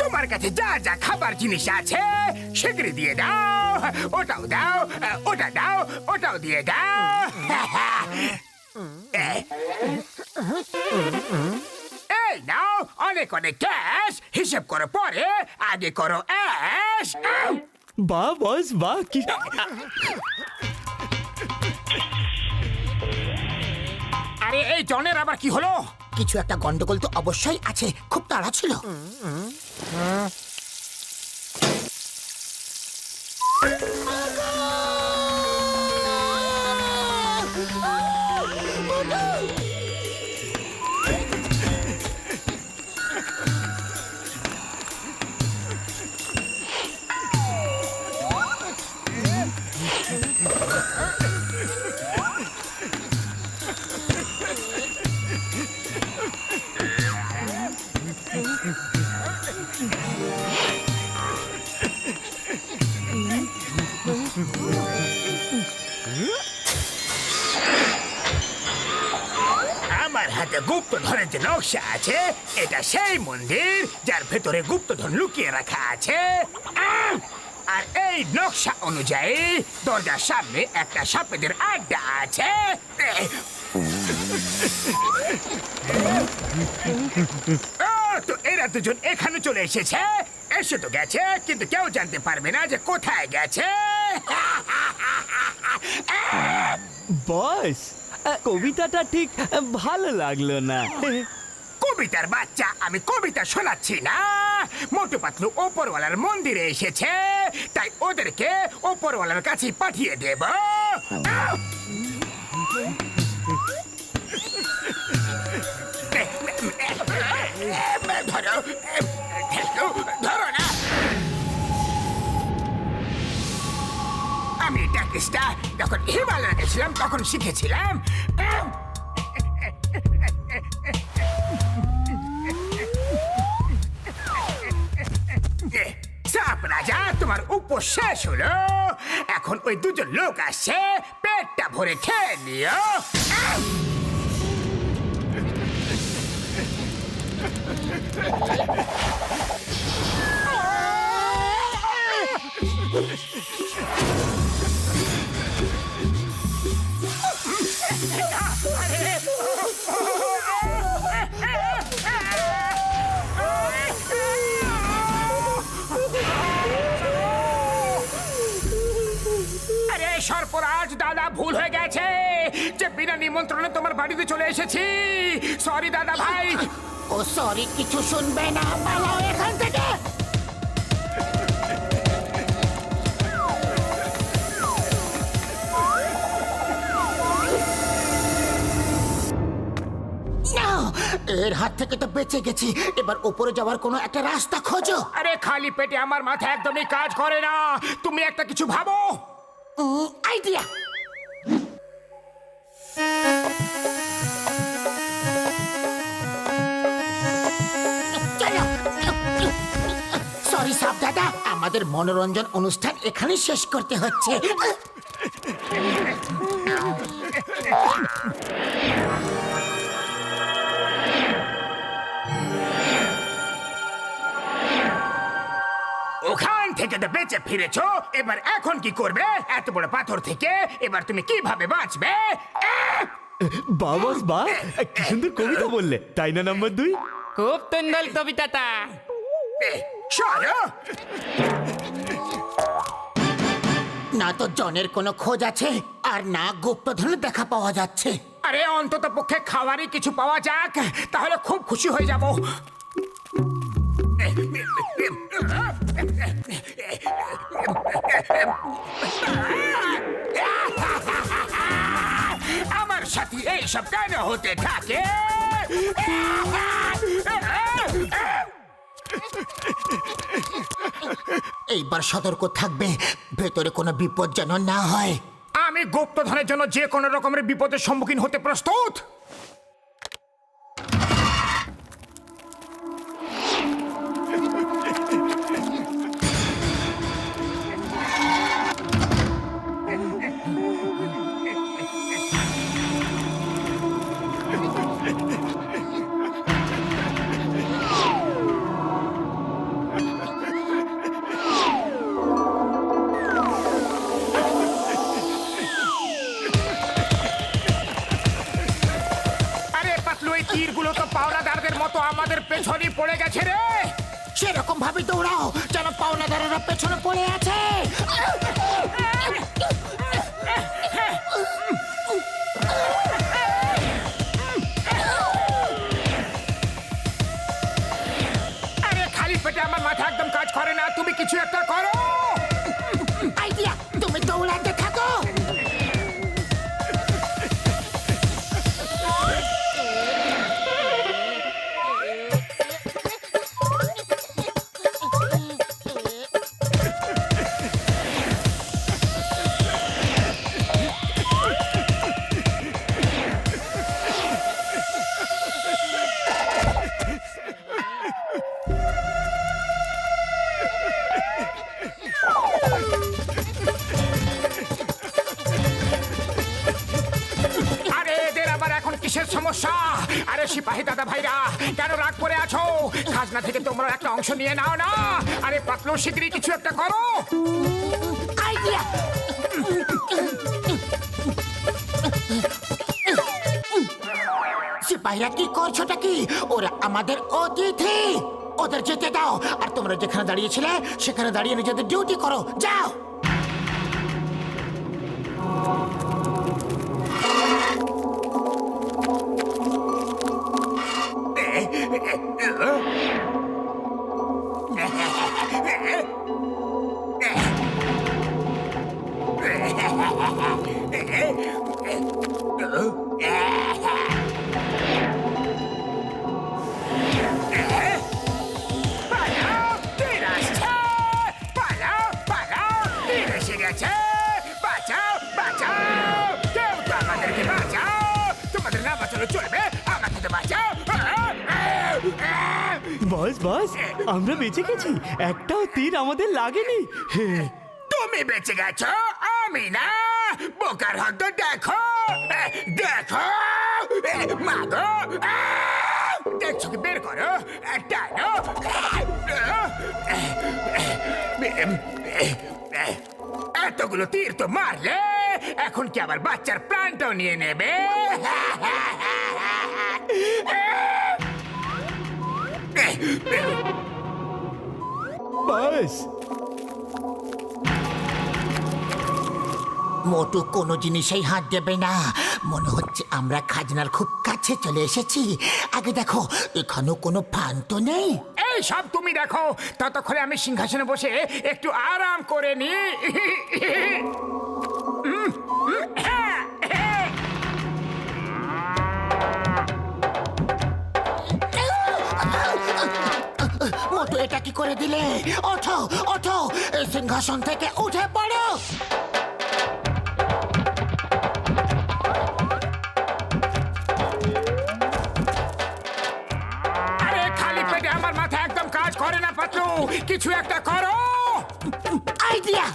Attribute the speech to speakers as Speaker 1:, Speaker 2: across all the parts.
Speaker 1: তোমার কাছে যা যা খাবার জিনিস আছে, সেগুলি দিয়ে দাও। ওটাও দাও, ওটা দাও, ওটাও দিয়ে দাও। এই নাও, অনেক অনেক ক্যাশ হিসেব করো পরে, আগে করো অ্যাশ
Speaker 2: বাহ বস বাহ কি?
Speaker 1: আরে এই জনের আবার কি হলো?
Speaker 3: কিছু একটা গন্ডগোল তো অবশ্যই আছে। খুব তাড়া ছিল।
Speaker 1: হাতে গুপ্তধনের যে নকশা আছে, এটা সেই মন্দির যার ভেতরে গুপ্তধন লুকিয়ে রাখা আছে! আর এই নকশা অনুযায়ী দরজার সামনে একটা সাপেদের আড্ডা আছে। তো এরা দুজন এখানে চলে এসেছে। এসে তো গেছে, কিন্তু কেউ জানতে পারবে না যে কোথায় গেছে।
Speaker 2: বস কবিতাটা ঠিক ভালো লাগল না।
Speaker 1: কবিতার বাচ্চা আমি কবিতা শোনাচ্ছি না। মোটু পাতলু ওপরওয়ালার মন্দিরে এসেছে তাই ওদেরকে ওপরওয়ালার কাছে পাঠিয়ে দেব। ধরো ধরো না যখন হিমালয় গেছিলাম, তখন শিখেছিলাম আহ! রাজা, তোমার উপোস শেষ হলো এখন ওই দুজন লোক আসছে, পেটটা ভরে খেয়ে নিও আহ! আরে নিমন্ত্রণে তোমার বাড়িতে চলে এসেছি। সরি দাদা ভাই।
Speaker 3: ও সরি কিছু শুনবে না। পালাও এখান থেকে। এর হাত থেকে তো বেঁচে গেছি। এবার উপরে যাওয়ার কোনো একটা রাস্তা খোঁজো।
Speaker 1: আরে খালি পেটে আমার মাথা একদমই কাজ করে না। তুমি একটা কিছু ভাবো।
Speaker 3: আইডিয়া আমাদের মনোরঞ্জন অনুষ্ঠান এখানে শেষ করতে হচ্ছে।
Speaker 1: ওখান থেকে তো বেঁচে ফিরেছো। এবার এখন কি করবে? এত বড় পাথর থেকে এবার তুমি কীভাবে বাঁচবে? আহ!
Speaker 2: বাহ বস বাহ কি সুন্দর কবিতা বললে। তাই না নাম্বার দুই?
Speaker 4: খুব সুন্দর কবিতাটা।
Speaker 1: সরো
Speaker 3: না তো জনের কোনো খোঁজ আছে আর না গুপ্তধনের দেখা পাওয়া যাচ্ছে।
Speaker 1: আরে অন্তত পক্ষে খাবারই কিছু পাওয়া যাক তাহলে খুব খুশি হয়ে যাব। আমার সাথে এইসব কেন হতে থাকে?
Speaker 3: এইবার সতর্ক থাকবে। ভেতরে কোনো বিপদ যেন না হয়।
Speaker 1: আমি গুপ্তধনের জন্য যে কোনো রকমের বিপদের সম্মুখীন হতে প্রস্তুত।
Speaker 3: পেছনে
Speaker 1: আরে সিপাহী দাদা ভাইরা, কেন রাগ করে আছো? খাজনা থেকে তোমরা একটা অংশ নিয়ে নাও না। আরে পাতলু শিগগিরই কিছু একটা করো।
Speaker 3: আইডিয়া। সিপাহীরা কি করছোটা কি? ওরা আমাদের অতিথি। ওদের যেতে দাও। আর তোমরা যেখানে দাঁড়িয়েছিলে, সেখানে দাঁড়িয়ে নিজেদের ডিউটি করো। যাও।
Speaker 1: Ha
Speaker 2: ha ha! আমরা বেঁচে গেছি। একটাও তীর আমাদের লাগেনি।
Speaker 1: তুমি বেঁচে গেছো? আমি না। বোকার হত দেখো। দেখো। মাগো! দেখছ কি? বের করো। টানো। এতগুলো তীর তো মারলে, এখন কি আবার বাচ্চার প্রাণটাও নিয়ে নেবে?
Speaker 2: বস।
Speaker 3: মোটু কোনো জিনিসেই হাত দেবে না। মনে হচ্ছে আমরা খাজনার খুব কাছে চলে এসেছি। আগে দেখো এখানেও কোনো ফান তো নেই।
Speaker 1: এই সব তুমি দেখো। ততক্ষণে আমি সিংহাসনে বসে একটু আরাম করে নি।
Speaker 3: করে দিলে। ওঠো ওঠো এই সিংহাসন থেকে উঠে পড়ো।
Speaker 1: আরে খালি পেটে আমার মাথা একদম কাজ করে না পাতলু। কিছু একটা করো।
Speaker 3: আইডিয়া।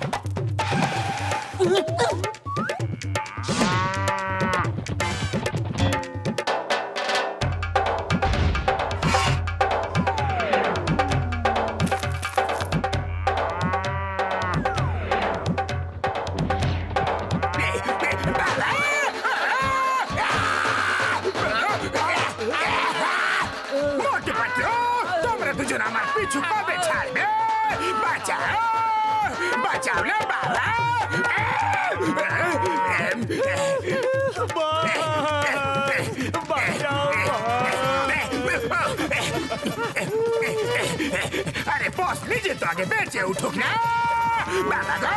Speaker 1: বেঁচে উঠুক না। বাবা গো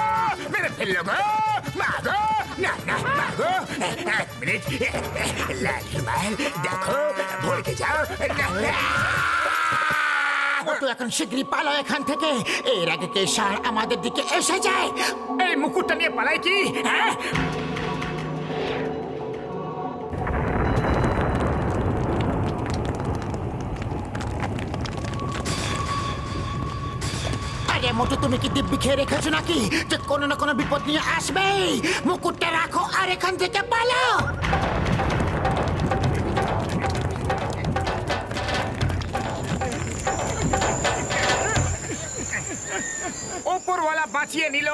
Speaker 1: মেরে ফেলল গো। মা গো না না মা গো। এক মিনিট। লাল দেখো ভরকে যাও।
Speaker 3: মোটু এখন শীঘ্রই পালা এখান থেকে। এর আগে কে সার আমাদের দিকে এসে যায়।
Speaker 1: এই মুকুটটা নিয়ে পালায় কি হ্যাঁ?
Speaker 3: মোটু তুমি কি দিব্যি খেয়ে রেখেছো নাকি? যে কোনো না কোনো বিপদ নিয়ে আসবেই। মুকুটটা রাখো আর এখান থেকে পালাও।
Speaker 1: ওপরওয়ালা বাঁচিয়ে নিল।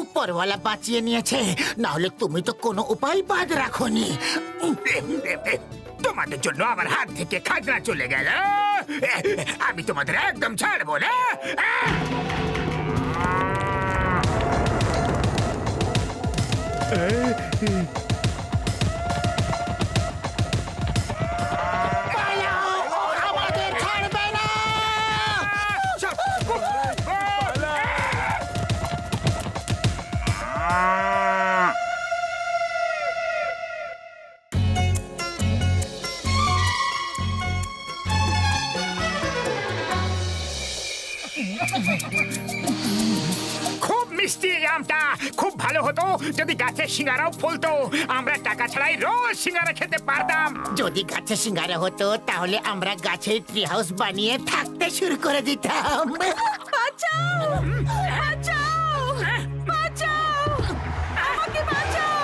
Speaker 3: উপরওয়ালা বাঁচিয়ে নিয়েছে। না হলে তুমি তো কোনো উপায় বাদ রাখোনি।
Speaker 1: তোমাদের জন্য আমার হাত থেকে খাজনা চলে গেল। আমি তোমাদের একদম ছাড়বো না আহ! যদি গাছের সিঙ্গারাও ফলতো আমরা টাকা ছাড়াই রোজ সিঙ্গারা খেতে পারতাম।
Speaker 3: যদি গাছে সিঙ্গারা হতো তাহলে আমরা গাছের ট্রি হাউস বানিয়ে থাকতে শুরু করে দিতাম।
Speaker 5: বাঁচাও! বাঁচাও! বাঁচাও! আমাকে বাঁচাও!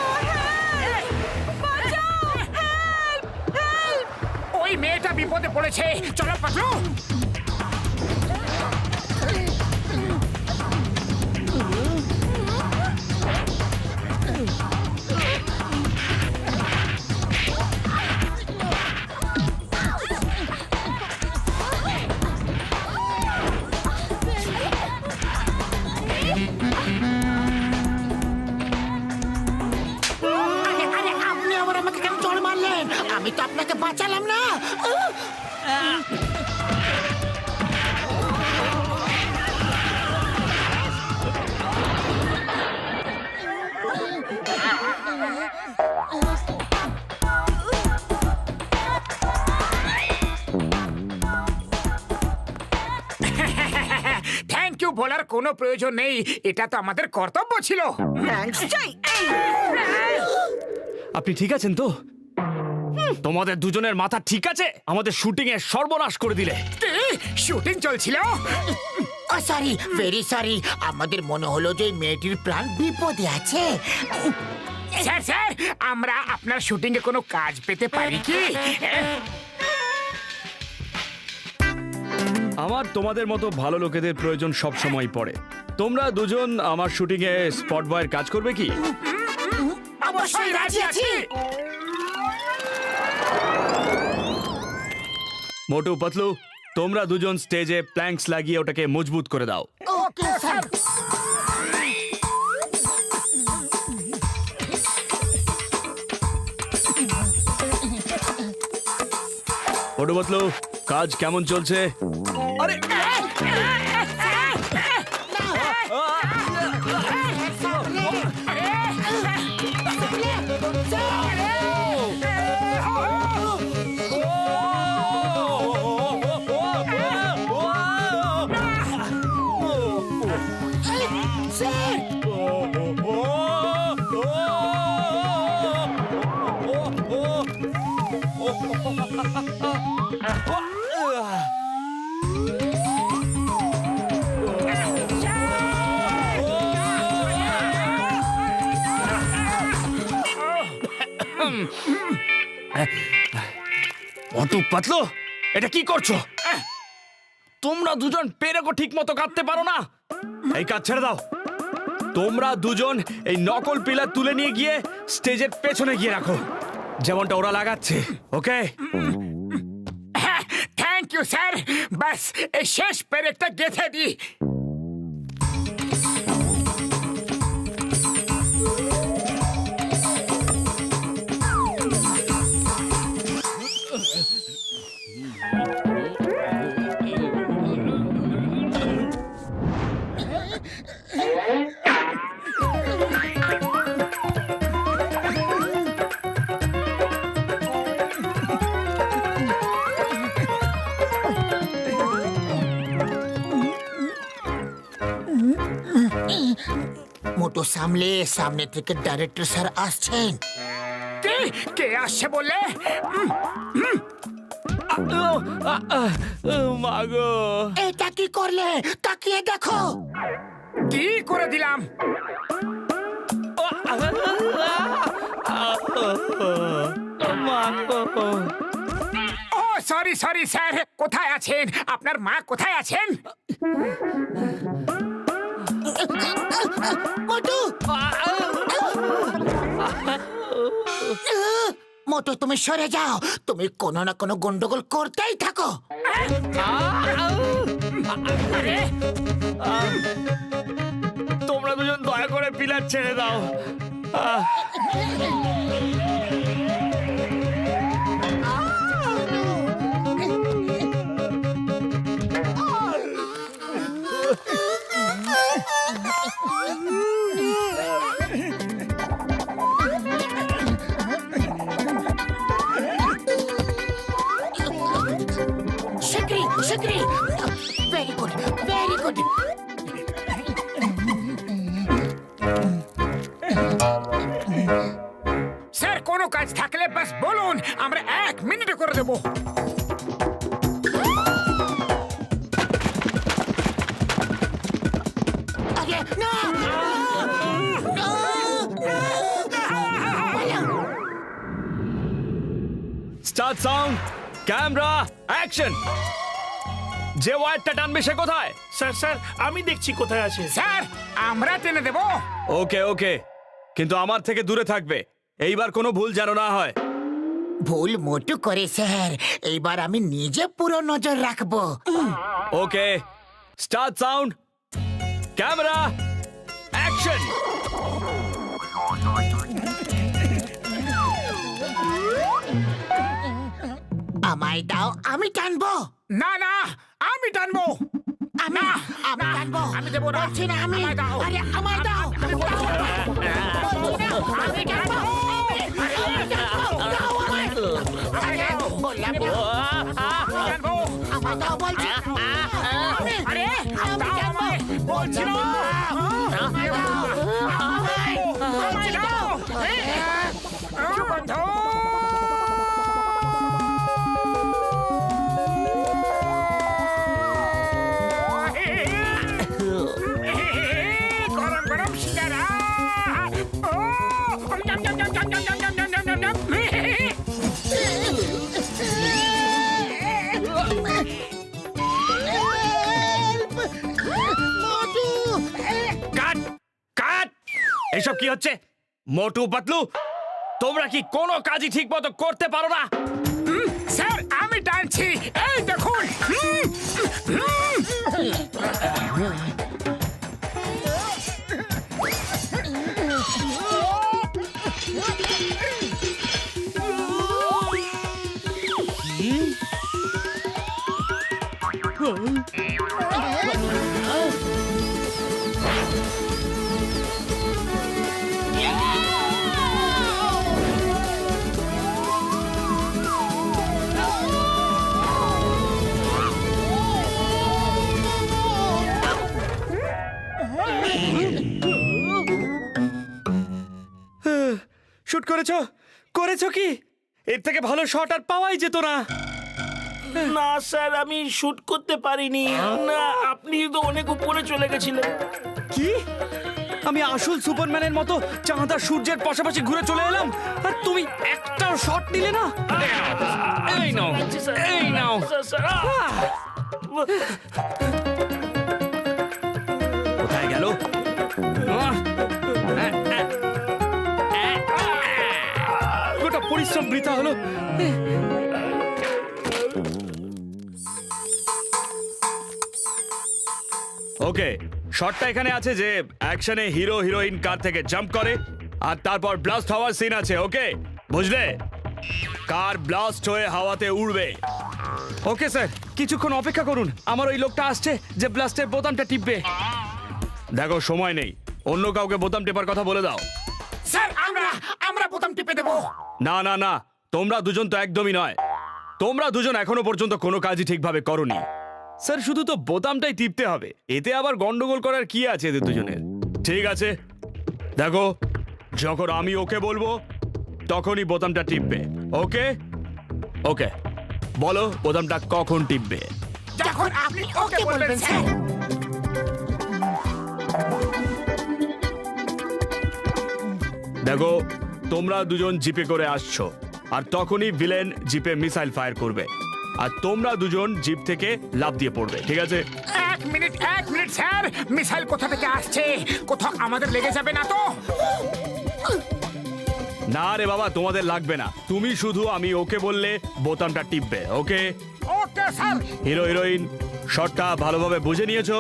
Speaker 5: বাঁচাও! হেল্প হেল্প
Speaker 1: ওই মেয়েটা বিপদে পড়েছে। চলো পাতলু
Speaker 3: আমি তো আপনাকে বাঁচালাম না।
Speaker 1: থ্যাংক ইউ বলার কোনো প্রয়োজন নেই। এটা তো আমাদের কর্তব্য ছিল।
Speaker 2: আপনি ঠিক আছেন তো? তোমাদের দুজনের মাথা ঠিক আছে? আমাদের শুটিং এর সর্বনাশ করে দিলে।
Speaker 1: শুটিং চলছিল?
Speaker 3: সরি ভেরি সরি আমাদের মনে হলো যে মেয়েটির প্রাণ বিপদে আছে।
Speaker 1: স্যার স্যার আমরা আপনার শুটিং এ কোনো কাজ পেতে পারি কি?
Speaker 2: আমার তোমাদের মতো ভালো লোকেদের প্রয়োজন সব সময় পড়ে। তোমরা দুজন আমার শুটিং এ স্পট বয়ের কাজ করবে কি?
Speaker 3: অবশ্যই রাজি আছি।
Speaker 2: মোটু পাতলু তোমরা দুজন স্টেজে প্ল্যাঙ্কস লাগিয়ে ওটাকে মজবুত করে দাও।
Speaker 3: ওকে স্যার
Speaker 2: মোটু পাতলু কাজ কেমন চলছে? আরে মোটু পাতলো, এটা কি করছ? তোমরা দুজন পেরেকো ঠিক মতো কাটতে পারো না। এই কাজ ছেড়ে দাও। তোমরা দুজন এই নকল পিলার তুলে নিয়ে গিয়ে স্টেজের পেছনে গিয়ে রাখো। যেমনটা ওরা লাগাচ্ছে, ওকে?
Speaker 1: থ্যাংক ইউ স্যার বাস এই শেষ পেরেকটা গেঁথে দি
Speaker 3: সামলে সামনে থেকে ডাইরেক্টর স্যার আসছেন।
Speaker 1: কে? কে আসছে বললে
Speaker 2: মাগো
Speaker 3: এটা কি করলে? তাকিয়ে দেখো।
Speaker 1: কি করে দিলাম? ও সরি সরি স্যার কোথায় আছেন? আপনার মা কোথায় আছেন?
Speaker 3: মোটো তুমি সরে যাও। তুমি কোনো না কোনো গন্ডগোল করতেই থাকো।
Speaker 2: তোমরা দুজন দয়া করে পিলার ছেড়ে দাও।
Speaker 3: Shakri, Shakri. Very good,
Speaker 1: very good. Sir, kono kaj thakle bas bolun. Amre ek minute
Speaker 3: kore debo.
Speaker 2: Start song, camera, action. যে ওয়্যারটা টানবে সে কোথায়?
Speaker 6: স্যার স্যার আমি দেখছি কোথায় আছে।
Speaker 1: স্যার আমরা টেনে দেবো।
Speaker 2: ওকে ওকে। কিন্তু আমার থেকে দূরে থাকবে। এইবার কোনো ভুল যেন না হয়।
Speaker 3: ভুল মোটু করে স্যার। এইবার আমি নিজে পুরো নজর রাখব।
Speaker 2: Okay. Start sound. Camera. Action.
Speaker 3: আমায় দাও আমি টানবো।
Speaker 1: না না আমি টানবো।
Speaker 3: আমি
Speaker 1: না,
Speaker 3: আমি
Speaker 1: না,
Speaker 3: টানবো।
Speaker 1: আমি দেবো না।
Speaker 3: বলছি না আমি। আরে আমায় দাও। আমায়। বলছি না, আমি টানবো। আরে, আমি
Speaker 2: হচ্ছে, মোটু পাতলু, তোমরা কি কোনো কাজই ঠিক মতো করতে পারো না?
Speaker 1: স্যার, আমি টানছি। এই দেখুন।
Speaker 2: করেছ? করেছ কি? এর থেকে ভালো শট আর পাওয়াই যেত না।
Speaker 6: না স্যার আমি শুট করতে পারিনি। না আপনি তো অনেক উপরে চলে গেছিলেন।
Speaker 2: কি? আমি আসল সুপারম্যানের মতো চাঁদা সূর্যের পাশাপাশি ঘুরে চলে এলাম আর তুমি একটাও শট নিলে না? এই নাও এই নাও। পরিশ্রম বৃথা হলো। ওকে শটটা এখানে আছে যে অ্যাকশনে হিরো হিরোইন কার থেকে জাম্প করে আর তারপর ব্লাস্ট হওয়ার সিন আছে ওকে? বুঝলে? কার ব্লাস্ট হয়ে হাওয়াতে উড়বে? ওকে স্যার কিছুক্ষণ অপেক্ষা করুন। আমার ওই লোকটা আসছে যে ব্লাস্টের বোতামটা টিপবে। দেখো সময় নেই। অন্য কাউকে বোতাম টেপার কথা বলে দাও।
Speaker 1: স্যার আমরা আমরা বোতাম টিপে দেবো।
Speaker 2: না না না তোমরা দুজন তো একদমই নয়। তোমরা দুজন এখনও পর্যন্ত কোনো কাজই ঠিকভাবে করনি। স্যার শুধু তো বোতামটাই টিপতে হবে। এতে আবার গন্ডগোল করার কি আছে এদের দুজনের? ঠিক আছে। দেখো যখন আমি ওকে বলব তখনই বোতামটা টিপবে। ওকে? ওকে। বলো বোতামটা কখন টিপবে?
Speaker 1: যখন আপনি ওকে বলবেন স্যার।
Speaker 2: দেখো তোমরা দুজন জিপে করে আসছো আর তখনই ভিলেন জিপে মিসাইল ফায়ার করবে। আর তোমরা দুজন জিপ থেকে লাফ দিয়ে পড়বে ঠিক আছে?
Speaker 1: এক মিনিট এক মিনিট স্যার! মিসাইল কোথা থেকে আসছে? কোথাও আমাদের লেগে যাবে না তো?
Speaker 2: না রে বাবা তোমাদের লাগবে না। তুমি শুধু আমি ওকে বললে বোতামটা টিপবে okay?
Speaker 1: Okay sir!
Speaker 2: Hero heroine শটটা ভালোভাবে বুঝে নিয়েছো?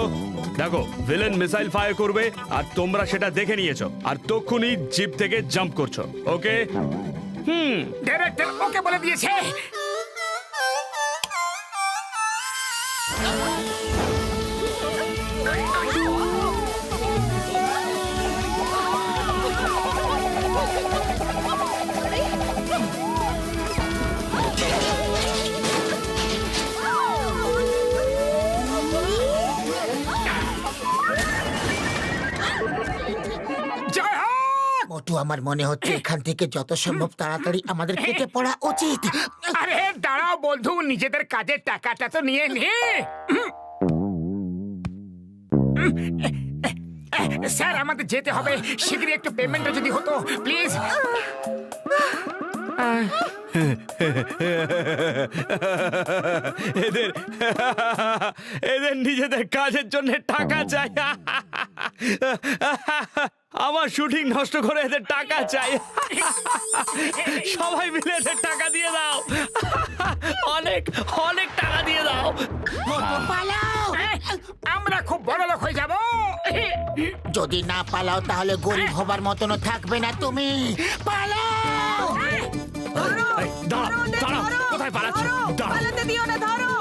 Speaker 2: দেখো ভিলেন মিসাইল ফায়ার করবে আর তোমরা সেটা দেখে নিয়েছো। আর তক্ষুনি জিপ থেকে জাম্প করছ। ওকে হুম।
Speaker 1: ডাইরেক্টর ওকে বলে দিয়েছে।
Speaker 3: আমার মনে হচ্ছে এখান থেকে যত সম্ভব তাড়াতাড়ি আমাদের কেটে পড়া উচিত।
Speaker 1: আরে দাঁড়াও বন্ধু নিজেদের কাজের টাকাটা তো নিয়ে নে। স্যার আমাদের যেতে হবে। শীঘ্রই একটু পেমেন্টটা যদি হতো প্লিজ
Speaker 2: এদের এদের নিজেদের কাজের জন্য টাকা চাই। আমার শুটিং নষ্ট করে এদের টাকা চাই। সবাই মিলে এদের টাকা দিয়ে দাও। অনেক অনেক টাকা দিয়ে দাও।
Speaker 1: আমরা খুব বড় লোক হয়ে যাব।
Speaker 3: যদি না পালাও তাহলে গরিব হবার মতনও থাকবে না তুমি। পালাও।
Speaker 2: দাঁড়াও দাঁড়াও কোথায় পালাচ্ছ? দাঁড়াও।
Speaker 5: পালাতে দিও না ধরো।